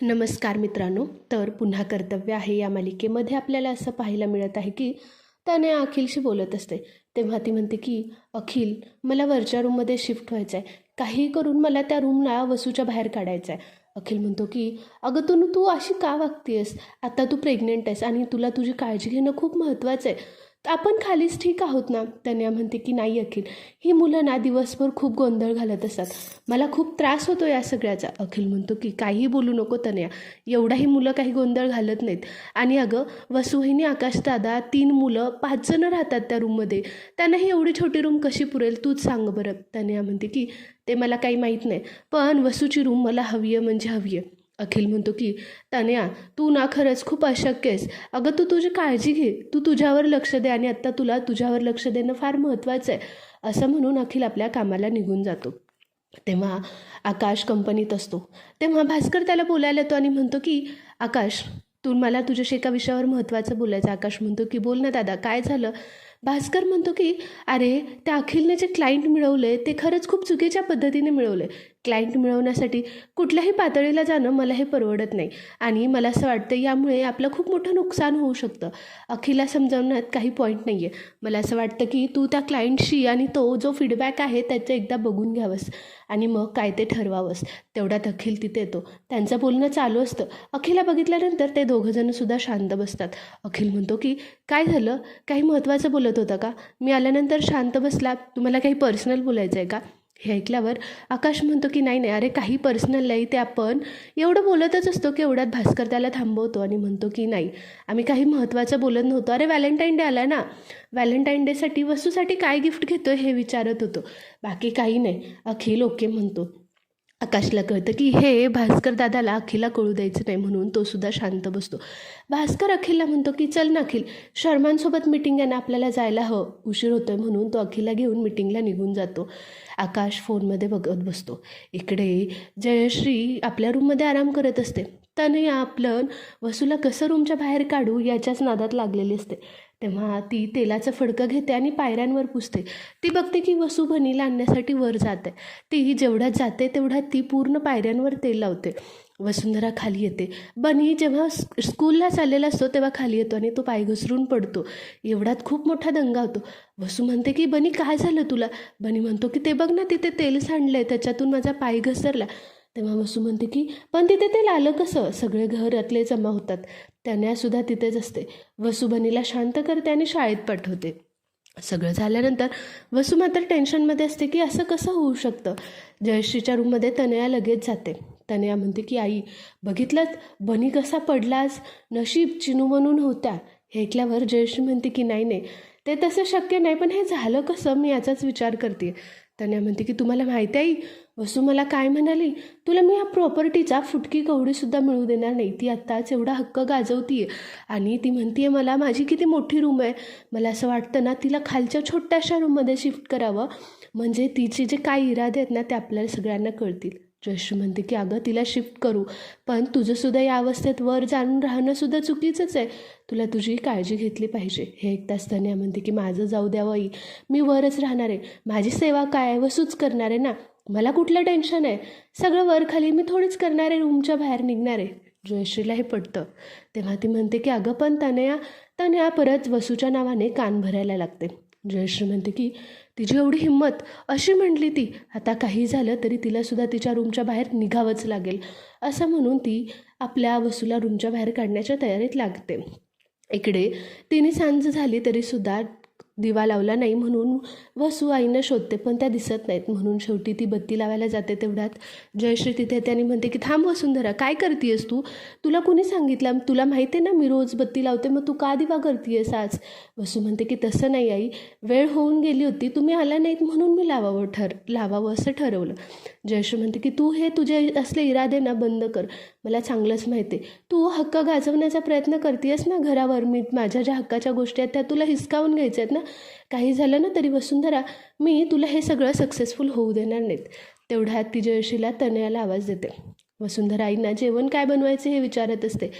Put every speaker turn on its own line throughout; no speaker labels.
नमस्कार मित्रांनो तर पुन्हा कर्तव्य आहे या मालिकेमध्ये आपल्याला असं पाहायला मिळत आहे की त्याने अखिलशी बोलत असते. तेव्हा ती म्हणते की अखिल मला वरच्या रूममध्ये शिफ्ट व्हायचं आहे काही करून मला त्या रूमला वसूच्या बाहेर काढायचं आहे अखिल म्हणतो की अगं तू तू अशी का वागतीयस? आता तू प्रेग्नेंट आहेस आणि तुला तुझी काळजी घेणं खूप महत्त्वाचं आहे. आपण खालीच ठीक आहोत ना? तन्या म्हणते की नाही अखिल. ही मुलं ना दिवसभर खूप गोंधळ घालत असतात. मला खूप त्रास होतो या सगळ्याचा. अखिल म्हणतो की काहीही बोलू नको तन्या. एवढाही मुलं काही गोंधळ घालत नाहीत. आणि अगं वसुहिनी आकाशदादा तीन मुलं पाच जणं राहतात त्या रूममध्ये. त्यांना ही एवढी छोटी रूम कशी पुरेल? तूच सांग बरं. तन्या म्हणते की ते मला काही माहीत नाही. पण वसूची रूम मला हवी आहे म्हणजे हवी आहे अखिल म्हणतो की तनया तू ना खरंच खूप अशक्य आहेस. अगं तू तुझी काळजी घे. तू तुझ्यावर लक्ष दे आणि आत्ता तुला तुझ्यावर लक्ष देणं फार महत्त्वाचं आहे. असं म्हणून अखिल आपल्या कामाला निघून जातो. तेव्हा आकाश कंपनीत असतो. तेव्हा भास्कर त्याला बोलायला येतो आणि म्हणतो की आकाश तू मला तुझ्याशी एका विषयावर महत्त्वाचं बोलायचं. आकाश म्हणतो की बोल ना दादा काय झालं? भास्कर म्हणतो की अरे त्या अखिलने जे क्लायंट मिळवले ते खरंच खूप चुकीच्या पद्धतीने मिळवले क्लायंट मिळवण्यासाठी कुठल्याही पातळीला जाणं मला हे परवडत नाही. आणि मला असं वाटतं यामुळे आपलं खूप मोठं नुकसान होऊ शकतं. अखिला समजावण्यात काही पॉईंट नाही आहे मला असं वाटतं की तू त्या क्लायंटशी आणि तो जो फीडबॅक आहे त्याचं एकदा बघून घ्यावंस. आणि मग काय ते ठरवावंस. तेवढ्यात अखिल तिथे येतो. त्यांचं बोलणं चालू असतं. अखिला बघितल्यानंतर ते दोघंजणंसुद्धा शांत बसतात. अखिल म्हणतो की काय झालं? काही महत्त्वाचं बोलत होतं का? मी आल्यानंतर शांत बसला. तुम्हाला काही पर्सनल बोलायचं आहे का? हे ऐकल्यावर आकाश म्हणतो की नाही नाही अरे काही पर्सनल नाही ते आपण एवढं बोलतच असतो की एवढ्यात भास्कर त्याला थांबवतो आणि म्हणतो की नाही आम्ही काही महत्त्वाचं बोलत नव्हतो. अरे व्हॅलेंटाईन डे आला ना व्हॅलेंटाईन डेसाठी वस्तूसाठी काय गिफ्ट घेतो हे विचारत होतो. बाकी काही नाही अखिल ओके म्हणतो. आकाशला कळतं की हे भास्कर दादाला अखिला कळू द्यायचं नाही म्हणून तो सुद्धा शांत बसतो. भास्कर अखिलला म्हणतो की चल ना अखिल शर्मांसोबत मिटिंग आहे ना आपल्याला जायला हवं. उशीर होतोय म्हणून तो अखिला घेऊन मिटिंगला निघून जातो. आकाश फोनमध्ये बघत बसतो. इकडे जयश्री आपल्या रूममध्ये आराम करत असते. तनया आपलं वसूला कसं रूमच्या बाहेर काढू याच्याच नादात लागलेली असते. तेव्हा ती तेलाचं फडकं घेते आणि पायऱ्यांवर पुसते. ती बघते की वसू बनीला आणण्यासाठी वर जाते ती जेवढ्यात जाते तेवढ्यात ती पूर्ण पायऱ्यांवर तेल लावते. वसुंधरा खाली येते. बनी जेव्हा स्कूलला चाललेला असतो तेव्हा खाली येतो आणि तो पाय घसरून पडतो. एवढ्यात खूप मोठा दंगा होतो. वसू म्हणते की बनी काय झालं तुला? बनी म्हणतो की ते बघ ना तिथे तेल सांडलं आहे त्याच्यातून माझा पाय घसरला. तेव्हा वसू म्हणते की पण तिथे ते आलं कसं? सगळे घरातले जमा होतात. त्यानेसुद्धा तिथेच असते. वसुबनीला शांत करते आणि शाळेत पाठवते. सगळं झाल्यानंतर वसू मात्र टेन्शनमध्ये असते की असं कसं होऊ शकतं? जयश्रीच्या रूममध्ये तनया लगेच जाते. तनया म्हणते की आई बघितलंच? बनी कसा पडलास? नशीब चिनू म्हणून होत्या. हे ऐकल्यावर जयश्री म्हणते की नाही नाही. ते तसं शक्य नाही पण हे झालं कसं? मी याचाच विचार करते. तनया म्हणते की तुम्हाला माहिती आहे वसू मला काय म्हणाली? तुला मी या प्रॉपर्टीचा फुटकी कवडीसुद्धा मिळू देणार नाही. ती आत्ताच एवढा हक्क गाजवतीये. आणि ती म्हणतीये मला माझी किती मोठी रूम आहे. मला असं वाटतं ना तिला खालच्या छोट्याशा रूममध्ये शिफ्ट करावं. म्हणजे तिचे जे काय इरादे आहेत ना ते आपल्याला सगळ्यांना कळतील. जयश्री म्हणते की अगं तिला शिफ्ट करू. पण तुझंसुद्धा या अवस्थेत वर जाणून राहणंसुद्धा चुकीचंच आहे. तुला तुझी काळजी घेतली पाहिजे. हे ऐकताच तन्या म्हणते की माझं जाऊ द्यावं आई मी वरच राहणार आहे. माझी सेवा काय आहे? वसूच करणार आहे ना. मला कुठलं टेन्शन आहे? सगळं वर खाली मी थोडीच करणार आहे रूमच्या बाहेर निघणार. आहे जयश्रीला हे पटतं. तेव्हा ती म्हणते की अगं पण तनया तनया परत वसूच्या नावाने कान भरायला लागते. जयश्री म्हणते की तिची एवढी हिंमत. अशी म्हटली ती आता काही झालं तरी तिलासुद्धा तिच्या रूमच्या बाहेर निघावंच लागेल. असं म्हणून ती आपल्या वसूला रूमच्या बाहेर काढण्याच्या तयारीत लागते. इकडे तिने सांज झाली तरीसुद्धा दिवा लावला नाही म्हणून वसू आईनं शोधते पण त्या दिसत नाहीत. म्हणून शेवटी ती बत्ती लावायला जाते तेवढ्यात. जयश्री तिथे येते आणि म्हणते की थांब वसुंधरा काय करतेयस तू? तुला कुणी सांगितलं? तुला माहिती आहे ना मी रोज बत्ती लावते मग तू का दिवा करतेयस आज? वसू म्हणते की तसं नाही आई वेळ होऊन गेली होती तुम्ही आला नाहीत म्हणून मी लावावं ठर लावावं असं ठरवलं. जयश्री म्हणते की तू हे तुझे असले इरादे ना बंद कर मला चांगलंच माहिती आहे. तू हक्क गाजवण्याचा प्रयत्न करतेस ना घरावर? मी माझ्या ज्या हक्काच्या गोष्टी आहेत त्या तुला हिसकावून घ्यायच्या आहेत ना? काही झालं ना तरी वसुंधरा मी तुला हे सगळं सक्सेसफुल होऊ देणार नाहीत. तेवढ्यात ती जयशीला तनयाला आवाज देते. वसुंधरा आईंना जेवण काय बनवायचे हे विचारत असते.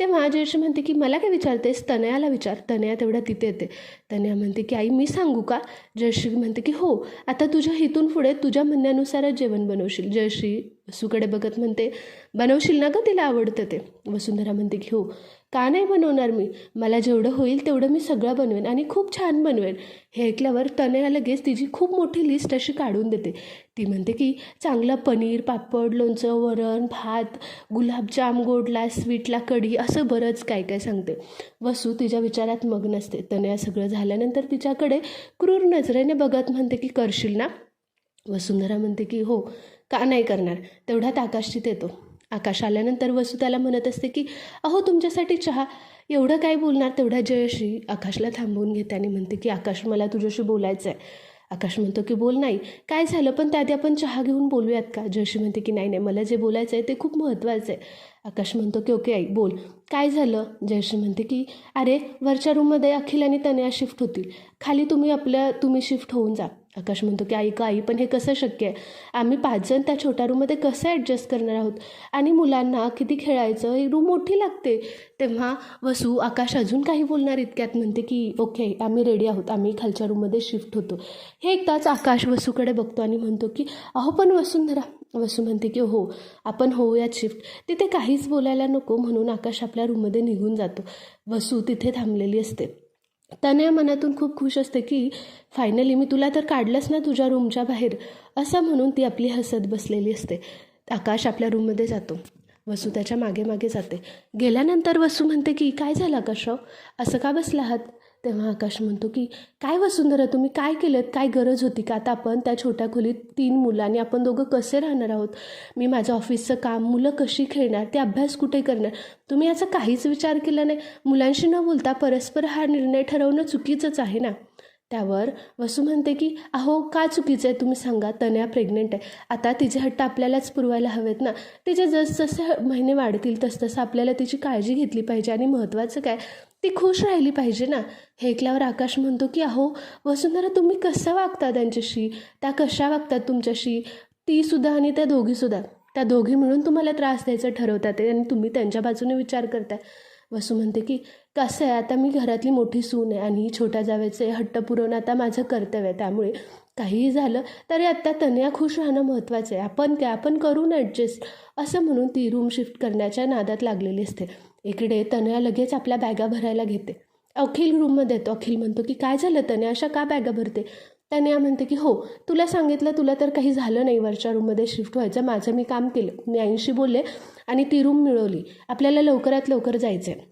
तेव्हा जयश्री म्हणते की मला काय विचारतेस? तनयाला विचार. तनया तेवढ्या तिथे येते. तनया म्हणते की आई मी सांगू का? जयश्री म्हणते की हो आता तुझ्या हितून पुढे तुझ्या म्हणण्यानुसारच जेवण बनवशील. जयश्री वसूकडे बघत म्हणते बनवशील ना का तिला आवडतं ते? वसुंधरा म्हणते की हो. का नाही बनवणार मी? मला जेवढं होईल तेवढं मी सगळं बनवेन आणि खूप छान बनवेन. हे ऐकल्यावर तनया लगेच तिची खूप मोठी लिस्ट अशी काढून देते. ती म्हणते की चांगलं पनीर पापड लोणचं वरण भात गुलाबजाम गोडला स्वीटला कढी असं असं बरंच काय काय सांगते. वसू तिच्या विचारात मग्न असते. तनया सगळं झाल्यानंतर तिच्याकडे क्रूर नजरेने बघत म्हणते की करशील ना? वसुंधरा म्हणते की हो. का नाही करणार? तेवढ्यात आकाश येतो. आकाश आल्यानंतर वसू त्याला म्हणत असते की अहो तुमच्यासाठी चहा. एवढं काय बोलणार? तेवढ्या जयश्री आकाशला थांबवून घेते आणि म्हणते की आकाश मला तुझ्याशी बोलायचं आहे आकाश म्हणतो की बोल नाही. काय झालं? पण त्याआधी आपण चहा घेऊन बोलूयात का? जयश्री म्हणते की नाही नाही. मला जे बोलायचं आहे ते खूप महत्त्वाचं आहे आकाश म्हणतो की ओके आई बोल. काय झालं? जयश्री म्हणते की अरे वरच्या रूममध्ये अखिल आणि तनया शिफ्ट होतील. खाली तुम्ही आपल्या तुम्ही शिफ्ट होऊन जा. आकाश म्हणतो की आई का आई पण हे कसं शक्य आहे? आम्ही पाच जण त्या छोट्या रूममध्ये कसं ॲडजस्ट करणार आहोत? आणि मुलांना किती खेळायचं? ही रूम मोठी लागते. तेव्हा वसू आकाश अजून काही बोलणार इतक्यात म्हणते की ओके आम्ही रेडी आहोत. आम्ही खालच्या रूममध्ये शिफ्ट होतो. हे एकदाच आकाश वसूकडे बघतो आणि म्हणतो की अहो पण वसुंधरा वसू म्हणते की हो आपण होऊयात शिफ्ट. तिथे काहीच बोलायला नको म्हणून आकाश आपल्या रूममध्ये निघून जातो. वसू तिथे थांबलेली असते. तनया मनातून खूप खुश असते की फायनली मी तुला तर काढलंच ना तुझ्या रूमच्या बाहेर. असं म्हणून ती आपली हसत बसलेली असते. आकाश आपल्या रूममध्ये जातो. वसू त्याच्यामागे मागे जाते. गेल्यानंतर वसू म्हणते की काय झालं आकाशराव? असं का बसला आहात? तेव्हा आकाश म्हणतो की काय वसुंधरा तुम्ही काय केलं काय गरज होती का? आता आपण त्या छोट्या खोलीत तीन मुलं आणि आपण दोघं कसे राहणार आहोत? मी माझ्या ऑफिसचं काम मुलं कशी खेळणार ते अभ्यास कुठे करणार? तुम्ही याचा काहीच विचार केला नाही. मुलांशी न बोलता परस्पर हा निर्णय ठरवणं चुकीचंच आहे ना? त्यावर वसू म्हणते की अहो का चुकीचं आहे? तुम्ही सांगा तन्या प्रेग्नेंट आहे. आता तिचे हट्ट आपल्यालाच पुरवायला हवेत ना. तिचे जसजसे महिने वाढतील तसतसं आपल्याला तिची काळजी घेतली पाहिजे आणि महत्त्वाचं काय? ती खुश राहिली पाहिजे ना. हे ऐकल्यावर आकाश म्हणतो की अहो वसुंधरा तुम्ही कसं वागता त्यांच्याशी? त्या कशा वागतात तुमच्याशी? तीसुद्धा आणि त्या दोघीसुद्धा त्या दोघी मिळून तुम्हाला त्रास द्यायचं ठरवतात आणि तुम्ही त्यांच्या बाजूने विचार करताय. वसू म्हणते की कसं आहे आता मी घरातली मोठी सून आहे आणि छोट्या जावेचे हट्ट पुरवणं आता माझं कर्तव्य आहे. त्यामुळे काहीही झालं तरी आत्ता तन्या खुश राहणं महत्त्वाचं आहे. आपण काय आपण करू ना ॲडजस्ट असं म्हणून ती रूम शिफ्ट करण्याच्या नादात लागलेली असते. इकडे तनया लगेच आपल्या बॅगा भरायला घेते. अखिल रूममध्ये येतो. अखिल म्हणतो की काय झालं तनया? अशा का बॅगा भरते? तनया म्हणते की हो तुला सांगितलं तुला तर काही झालं नाही वरच्या रूममध्ये शिफ्ट व्हायचं. माझं मी काम केलं. मी ऐंशी बोलले आणि ती रूम मिळवली. आपल्याला लवकरात लवकर जायचं आहे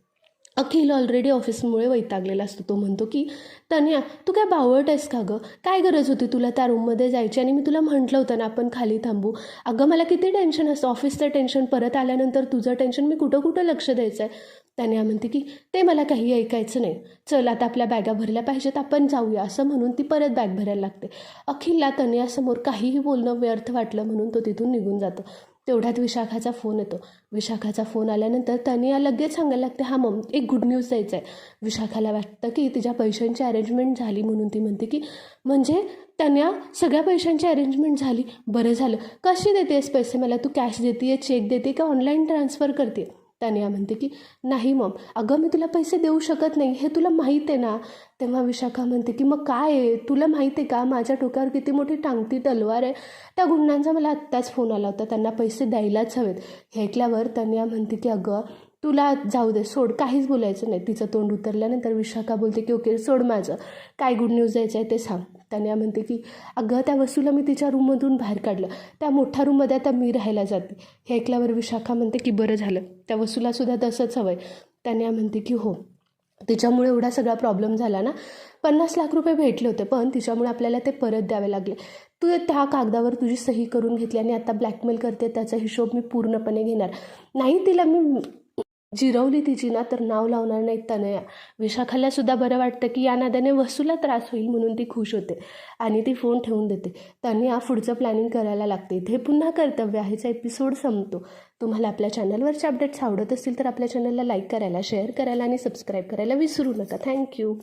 अखिल ऑलरेडी ऑफिसमुळे वैतागलेला असतो. तो म्हणतो की तन्या तू काय बावळट आहेस का गं? काय गरज होती तुला त्या रूममध्ये जायची? आणि मी तुला म्हटलं होतं ना आपण खाली थांबू. अगं मला किती टेन्शन असतं. ऑफिसचं टेन्शन परत आल्यानंतर तुझं टेन्शन मी कुठं कुठं लक्ष द्यायचं आहे त्याने म्हणते की ते मला काही ऐकायचं नाही. चल आता आपल्या बॅगा भरल्या पाहिजेत. आपण जाऊया. असं म्हणून ती परत बॅग भरायला लागते. अखिलला तनयासमोर काहीही बोलणं व्यर्थ वाटलं म्हणून तो तिथून निघून जातो. तेवढ्यात विशाखाचा फोन येतो. विशाखाचा फोन आल्यानंतर तनिया लगेच सांगायला लागते हा मम एक गुड न्यूज द्यायचं आहे विशाखाला वाटतं की तिच्या पैशांची अरेंजमेंट झाली म्हणून ती म्हणते की म्हणजे तन्या सगळ्या पैशांची अरेंजमेंट झाली? बरं झालं. कशी देतेस पैसे मला? तू कॅश देते चेक देते का? ऑनलाईन ट्रान्सफर करते तनिया म्हणते की नाही मम अगं मी तुला पैसे देऊ शकत नाही हे तुला माहीत आहे ना? तेव्हा विशाखा म्हणते की मग काय आहे? तुला माहीत आहे का? माझ्या डोक्यावर किती मोठी टांगती तलवार आहे. त्या गुंडांचा मला आत्ताच फोन आला होता त्यांना पैसे द्यायलाच हवेत. हे ऐकल्यावर तनिया म्हणते की अगं तुला जाऊ दे सोड काहीच बोलायचं नाही. तिचं तोंड उतरल्यानंतर विशाखा बोलते की ओके सोड माझं. काय गुड न्यूज द्यायचं आहे ते सांग. त्याने म्हणते की अगं त्या वस्तूला मी तिच्या रूममधून बाहेर काढलं. त्या मोठ्या रूममध्ये आता मी राहायला जाते. हे ऐकल्यावर विशाखा म्हणते की बरं झालं. त्या वसूलासुद्धा तसंच हवं आहे त्याने म्हणते की हो. तिच्यामुळे एवढा सगळा प्रॉब्लेम झाला ना. पन्नास लाख रुपये भेटले होते पण तिच्यामुळे आपल्याला ते परत द्यावे लागले. तू त्या कागदावर तुझी सही करून घेतली आणि आता ब्लॅकमेल करते त्याचा हिशोब मी पूर्णपणे घेणार. नाही तिला मी जिरवली तिची ना तर नाव लावणार नाही तनया विशाखाला सुद्धा बरं वाटतं की या नादाने वसूला त्रास होईल म्हणून ती खुश होते आणि ती फोन ठेवून देते. तनया पुढचं प्लॅनिंग करायला लागते. इथे पुन्हा कर्तव्य आहेचा एपिसोड संपतो. तुम्हाला आपल्या चॅनलवरचे अपडेट्स आवडत असतील तर आपल्या चॅनलला लाईक करायला शेअर करायला आणि सबस्क्राईब करायला विसरू नका. थँक्यू